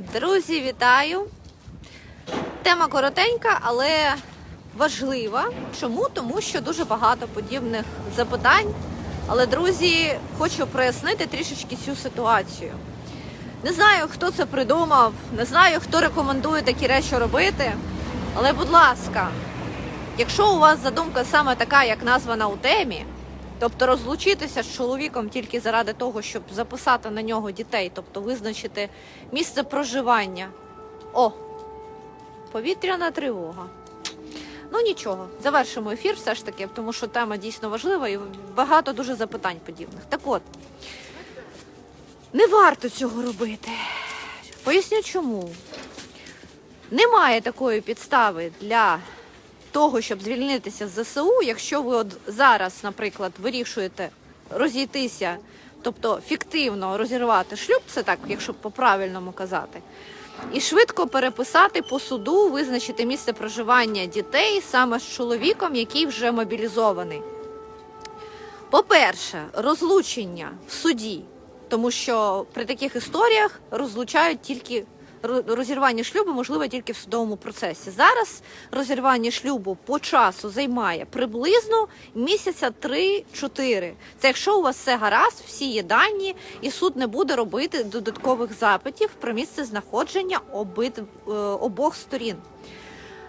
Друзі, вітаю! Тема коротенька, але важлива. Чому? Тому що дуже багато подібних запитань. Але, друзі, хочу прояснити трішечки цю ситуацію. Не знаю, хто це придумав, не знаю, хто рекомендує такі речі робити. Але, будь ласка, якщо у вас задумка саме така, як названа у темі, тобто розлучитися з чоловіком тільки заради того, щоб записати на нього дітей, тобто визначити місце проживання. О, повітряна тривога. Ну нічого, завершимо ефір все ж таки, тому що тема дійсно важлива і багато дуже запитань подібних. Так от, не варто цього робити. Поясню чому. Немає такої підстави для того, щоб звільнитися з ЗСУ, якщо ви от зараз, наприклад, вирішуєте розійтися, тобто фіктивно розірвати шлюб, це так, якщо по-правильному казати, і швидко переписати по суду, визначити місце проживання дітей саме з чоловіком, який вже мобілізований. По-перше, розлучення в суді, тому що при таких історіях розлучають тільки розірвання шлюбу можливо тільки в судовому процесі. Зараз розірвання шлюбу по часу займає приблизно місяця 3-4. Це якщо у вас все гаразд, всі є дані, і суд не буде робити додаткових запитів про місце знаходження обид... е, обох сторін.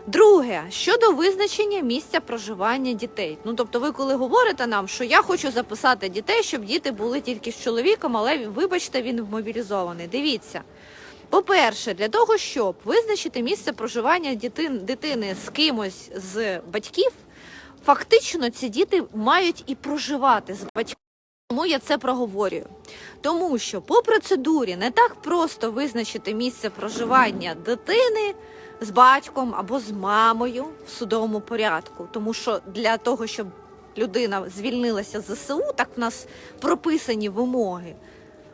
Друге, щодо визначення місця проживання дітей. Ну тобто, ви коли говорите нам, що я хочу записати дітей, щоб діти були тільки з чоловіком, але вибачте, він мобілізований. Дивіться. По-перше, для того, щоб визначити місце проживання дитин, дитини з кимось з батьків, фактично ці діти мають і проживати з батьками. Тому я це проговорюю. Тому що по процедурі не так просто визначити місце проживання дитини з батьком або з мамою в судовому порядку. Тому що для того, щоб людина звільнилася з ЗСУ, так в нас прописані вимоги,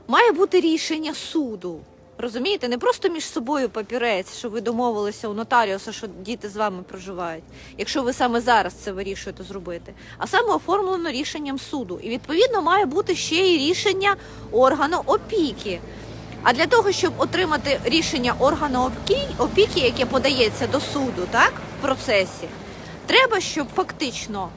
має бути рішення суду. Розумієте, не просто між собою папірець, що ви домовилися у нотаріуса, що діти з вами проживають, якщо ви саме зараз це вирішуєте зробити, а саме оформлено рішенням суду. І відповідно має бути ще й рішення органу опіки. А для того, щоб отримати рішення органу опіки, яке подається до суду, так в процесі, треба, щоб фактично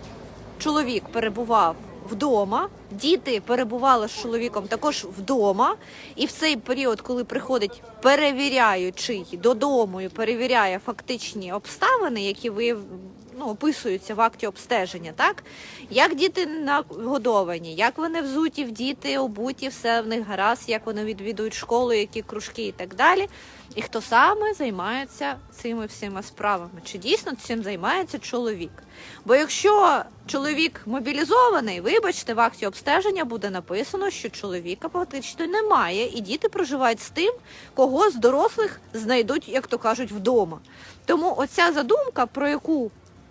чоловік перебував вдома, діти перебували з чоловіком також вдома, і в цей період, коли приходить перевіряючий додому і перевіряє фактичні обставини, які ви ну, описуються в акті обстеження, так як діти нагодовані, як вони взуті, діти обуті, все в них гаразд, як вони відвідують школу, які кружки і так далі. І хто саме займається цими всіма справами? Чи дійсно цим займається чоловік? Бо якщо чоловік мобілізований, вибачте, в акті обстеження буде написано, що чоловіка фактично немає, і діти проживають з тим, кого з дорослих знайдуть, як то кажуть, вдома. Тому оця задумка, про яку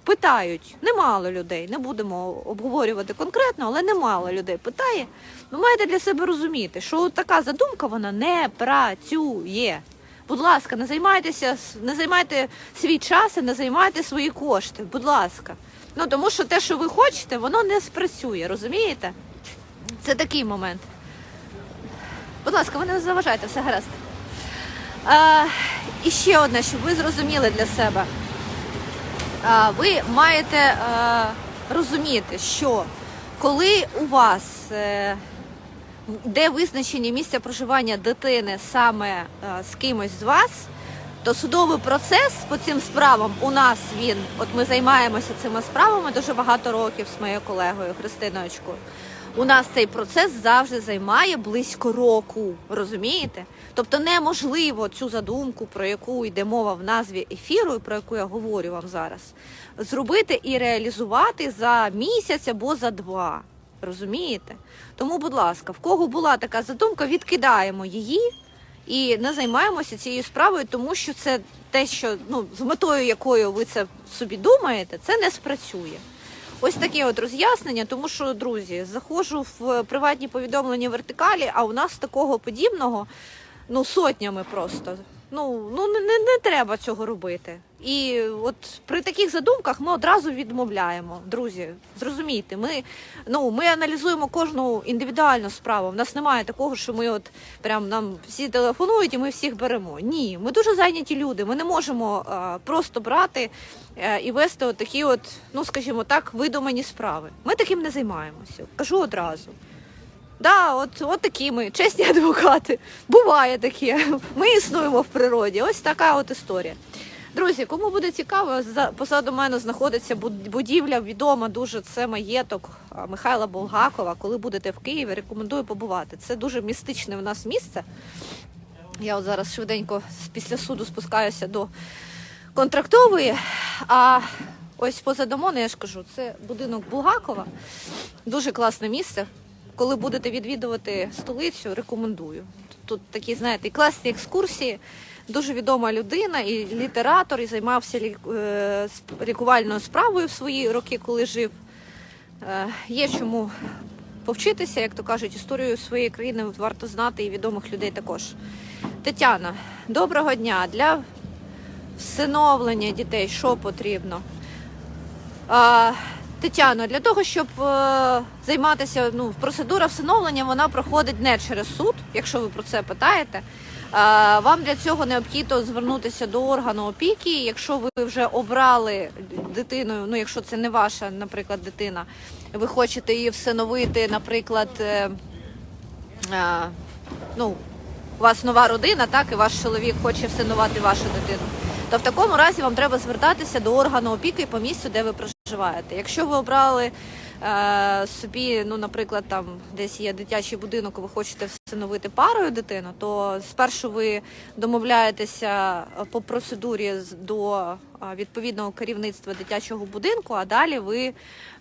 питають немало людей, не будемо обговорювати конкретно, але немало людей питає. Ви маєте для себе розуміти, що така задумка вона не працює. Будь ласка, не займайтеся, не займайте свій час і не займайте свої кошти. Будь ласка. Ну тому що те, що ви хочете, воно не спрацює, розумієте? Це такий момент. Будь ласка, ви не заважайте, все гаразд. А, і ще одне, щоб ви зрозуміли для себе. Ви маєте е, розуміти, що коли у вас е, де визначення місця проживання дитини саме е, з кимось з вас, то судовий процес по цим справам у нас він, от ми займаємося цими справами дуже багато років з моєю колегою Христиночкою. У нас цей процес завжди займає близько року, розумієте? Тобто неможливо цю задумку, про яку йде мова в назві ефіру, і про яку я говорю вам зараз, зробити і реалізувати за місяць або за два. Розумієте? Тому, будь ласка, в кого була така задумка, відкидаємо її і не займаємося цією справою, тому що це те, що ну з метою якою ви це собі думаєте, це не спрацює. Ось таке от роз'яснення, тому що, друзі, заходжу в приватні повідомлення вертикалі, а у нас такого подібного ну сотнями просто. Ну, ну не, не, треба цього робити. І от при таких задумках ми одразу відмовляємо. Друзі, зрозумійте, ми, ну, ми аналізуємо кожну індивідуальну справу. У нас немає такого, що ми от прям нам всі телефонують і ми всіх беремо. Ні, ми дуже зайняті люди. Ми не можемо а, просто брати е, і вести от такі, от, ну скажімо так, видумані справи. Ми таким не займаємося. Кажу одразу. Да, от, от такі ми, чесні адвокати. Буває таке. Ми існуємо в природі. Ось така от історія. Друзі, кому буде цікаво, за позаду мене знаходиться будівля відома дуже. Це маєток Михайла Булгакова. Коли будете в Києві, рекомендую побувати. Це дуже містичне в нас місце. Я от зараз швиденько після суду спускаюся до контрактової. А ось позаду мене, я ж кажу, це будинок Булгакова. Дуже класне місце. Коли будете відвідувати столицю, рекомендую. Тут такі, знаєте, класні екскурсії. Дуже відома людина, і літератор, і займався е, лікувальною справою в свої роки, коли жив. Е, Є чому повчитися, як то кажуть, історію своєї країни варто знати і відомих людей також. Тетяна, доброго дня. Для всиновлення дітей що потрібно? Тетяно, для того, щоб е, займатися, ну, процедура всиновлення вона проходить не через суд, якщо ви про це питаєте. Е, вам для цього необхідно звернутися до органу опіки. Якщо ви вже обрали дитину, ну якщо це не ваша, наприклад, дитина, ви хочете її всиновити, наприклад, е, е, ну, у вас нова родина, так, і ваш чоловік хоче всинувати вашу дитину, то в такому разі вам треба звертатися до органу опіки по місцю, де ви проживаєте. Якщо ви обрали е, собі, ну, наприклад, там десь є дитячий будинок, ви хочете всиновити парою дитину, то спершу ви домовляєтеся е, по процедурі до е, відповідного керівництва дитячого будинку, а далі ви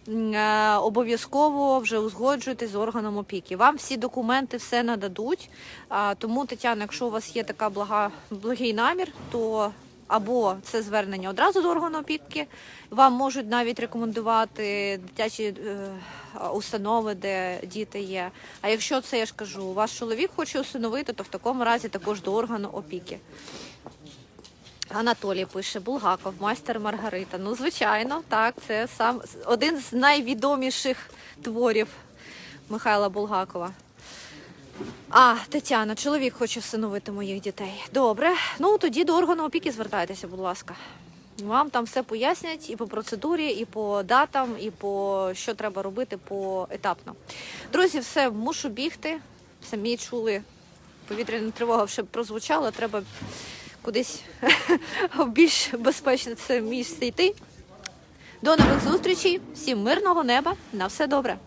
е, обов'язково вже узгоджуєте з органом опіки. Вам всі документи все нададуть. А, Тому, Тетяна, якщо у вас є така блага, благий намір, то або це звернення одразу до органу опіки, вам можуть навіть рекомендувати дитячі е, установи, де діти є. А якщо це я ж кажу, ваш чоловік хоче усиновити, то в такому разі також до органу опіки. Анатолій пише Булгаков, майстер Маргарита. Ну, звичайно, так, це сам один з найвідоміших творів Михайла Булгакова. А, Тетяна, чоловік хоче всиновити моїх дітей. Добре. Ну тоді до органу опіки звертайтеся, будь ласка. Вам там все пояснять і по процедурі, і по датам, і по що треба робити поетапно. Друзі, все, мушу бігти. Самі чули, повітряна тривога вже прозвучала, треба кудись більш безпечне це місце йти. До нових зустрічей, всім мирного неба, на все добре.